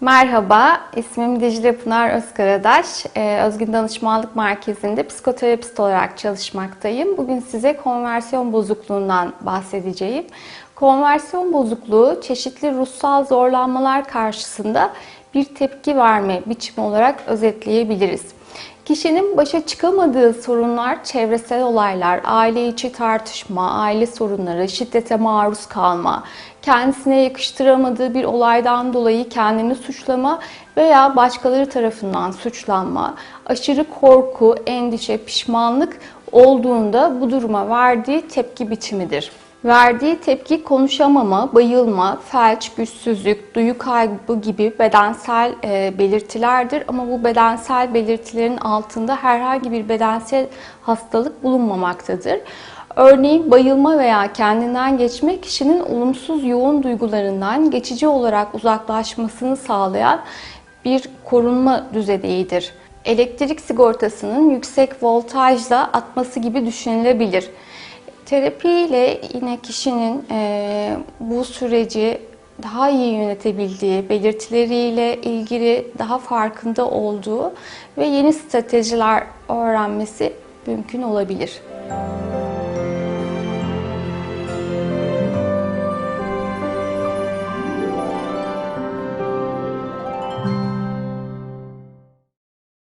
Merhaba, ismim Dicle Pınar Özkaradaş. Ee, Özgün Danışmanlık Merkezi'nde psikoterapist olarak çalışmaktayım. Bugün size konversiyon bozukluğundan bahsedeceğim. Konversiyon bozukluğu çeşitli ruhsal zorlanmalar karşısında bir tepki verme biçimi olarak özetleyebiliriz. Kişinin başa çıkamadığı sorunlar, çevresel olaylar, aile içi tartışma, aile sorunları, şiddete maruz kalma, kendisine yakıştıramadığı bir olaydan dolayı kendini suçlama veya başkaları tarafından suçlanma, aşırı korku, endişe, pişmanlık olduğunda bu duruma verdiği tepki biçimidir. Verdiği tepki konuşamama, bayılma, felç, güçsüzlük, duyu kaybı gibi bedensel e, belirtilerdir. Ama bu bedensel belirtilerin altında herhangi bir bedensel hastalık bulunmamaktadır. Örneğin bayılma veya kendinden geçme kişinin olumsuz yoğun duygularından geçici olarak uzaklaşmasını sağlayan bir korunma düzeyidir. Elektrik sigortasının yüksek voltajla atması gibi düşünülebilir. Terapiyle yine kişinin e, bu süreci daha iyi yönetebildiği, belirtileriyle ilgili daha farkında olduğu ve yeni stratejiler öğrenmesi mümkün olabilir.